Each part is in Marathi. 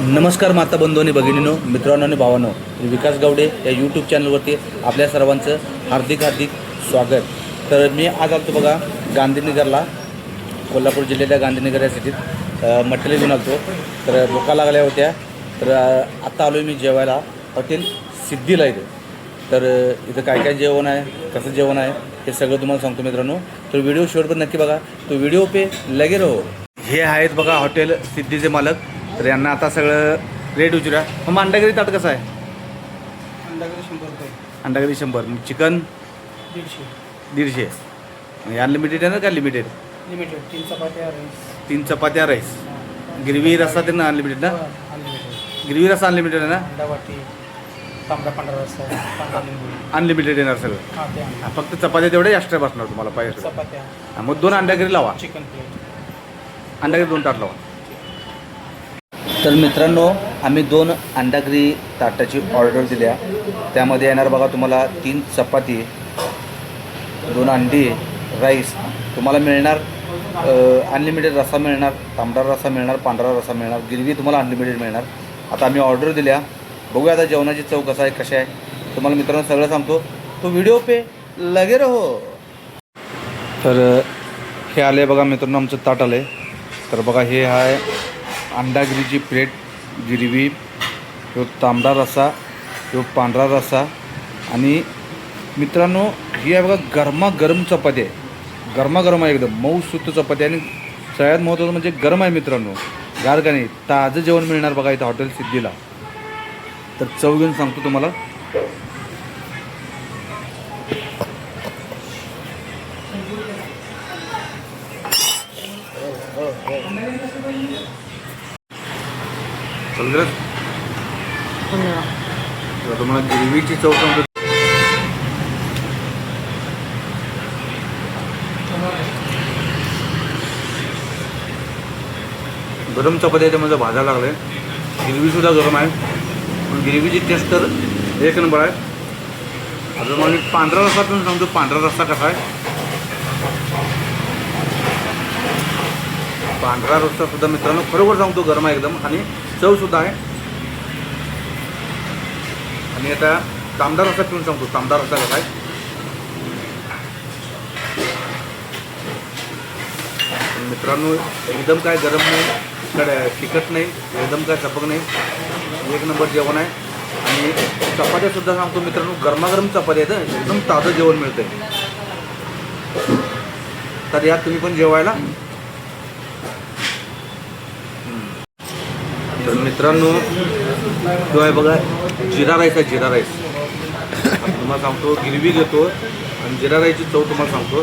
नमस्कार माता बंधू भगिनीनो मित्रांनो आणि भावानो. विकास गावडे या यूट्यूब चॅनलवरती आपल्या सर्वांचं हार्दिक हार्दिक स्वागत. तर मी आज आलतो बघा गांधीनगरला कोल्हापूर जिल्ह्याच्या गांधीनगर या सिटीत. मटेरियल घेऊन आलतो. तर भुका लागल्या होत्या. तर आत्ता आलो मी जेवायला. हॉटेल सिद्धीला इथे. तर इथं काय काय जेवण आहे कसं जेवण आहे हे सगळं तुम्हाला सांगतो मित्रांनो. तर व्हिडिओ शेवटपर्यंत नक्की बघा. तो व्हिडिओ पे लगे रहो. हे आहेत बघा हॉटेल सिद्धीचे मालक. तर यांना आता सगळं रेट विचारूया मग अंडागरी ताट कसं आहे? अंड्याकडे शंभर रुपये. अंडागरी शंभर. मग चिकन? दीडशे. दीडशे. म्हणजे अनलिमिटेड आहे ना का लिमिटेड लिमिटेड तीन चपात्या राईस तीन चपात्या राईस गिरवी रस्सा ते ना? अनलिमिटेड ना अनलिमिटेड गिरवी रस्सा अनलिमिटेड आहे ना? अंडा वाटी तांबडा पांढरा रस्सा पांढरा लिंबू. अनलिमिटेड येणार सगळं. हा ते अंडा. हा, फक्त चपात्या तेवढे एक्स्ट्रा बसणार तुम्हाला पाहिजे. चपात्या. हा, मग दोन अंडागरी लावा. चिकन प्लेट अंडागरी दोन ताट लावा. तर मित्रांनो आम्ही दोन अंडागरी ताटाची ऑर्डर दिल्या. त्यामध्ये येणार बघा तुम्हाला तीन चपाती दोन अंडी राईस. तुम्हाला मिळणार अनलिमिटेड रसा मिळणार तांबडा रसा मिळणार पांढरा रस्सा मिळणार गिरवी तुम्हाला अनलिमिटेड मिळणार. आता आम्ही ऑर्डर दिल्या. बघूया आता जेवणाची चव कसा आहे कशा आहे. तुम्हाला मित्रांनो सगळं सांगतो. तो व्हिडिओ पे लगे रहो. तर हे आले बघा मित्रांनो आमचं ताट आलं आहे तर बघा हे आहे अंडागिरीची प्लेट जिरवी ह्यो तांबडा रस्सा ह्यो पांढरा रस्सा आणि मित्रांनो ही आहे बघा गरमागरम चपाती आहे. गरमागरम आहे एकदम मऊ चपाती आणि सगळ्यात महत्त्वाचं म्हणजे गरम आहे मित्रांनो. गार का नाही ताजं जेवण मिळणार बघा इथं हॉटेल सिद्धीला. तर चव घेऊन सांगतो तुम्हाला. गं. तर तुम्हाला गिरवीची चव सांगतो. गरम चपाती आहे त्यामध्ये भाजायला लागले गिरवीसुद्धा गरम आहे. पण गिरवीची टेस्ट तर एक नंबर आहे. आता मला मी पांढरा रस्सा पण सांगतो. पांढरा रस्सा कसा आहे? पांढरा रस्सा सुद्धा मित्रांनो खरोखर सांगतो गरम आहे एकदम. आणि चवसुद्धा आहे. आणि आता तांबडा रस्सा पिऊन सांगतो तांबडा रस्सा कसा आहे मित्रांनो एकदम काय गरम नाही तिखट नाही एकदम काय चपक नाही. एक नंबर जेवण आहे. आणि चपात्या सुद्धा सांगतो मित्रांनो गरमागरम चपात्या आहेत एकदम ताजं जेवण मिळतंय. तर या तुम्ही पण जेवायला. तर मित्रांनो जो आहे बघा जिरा राईस आहे जिरा राईस. तुम्हाला सांगतो गिरवी घेतो आणि जिरा राईसची चव तुम्हाला सांगतो.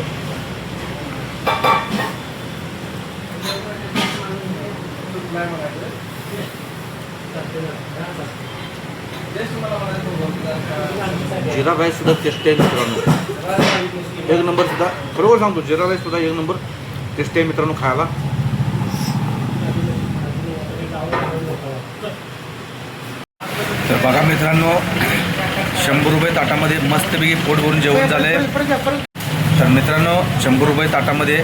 जिरा राईस सुद्धा टेस्ट आहे मित्रांनो. एक नंबर सुद्धा बरोबर सांगतो जिरा राईस सुद्धा एक नंबर टेस्ट आहे मित्रांनो खायला. बघा मित्रांनो शंभर रुपये ताटामध्ये मस्तपैकी पोट भरून जेवण झालं आहे तर मित्रांनो शंभर रुपये ताटामध्ये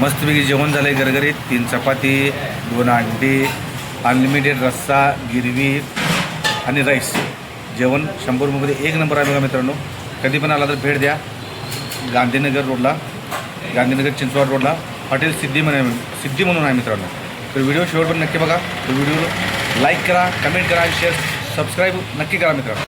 मस्तपैकी जेवण झालं आहे गरगरीत तीन चपाती दोन अंडी अनलिमिटेड रस्सा गिरवी आणि राईस जेवण शंभर रुपयामध्ये एक नंबर आहे बघा मित्रांनो. कधी पण आला तर भेट द्या. गांधीनगर रोडला गांधीनगर चिंचवड रोडला. हॉटेल सिद्धी म्हणून सिद्धी म्हणून आहे मित्रांनो. तर व्हिडिओ शेवट पण नक्की बघा. तर व्हिडिओ लाईक करा कमेंट करा शेअर सबस्क्राईब नक्की करा मित्रांनो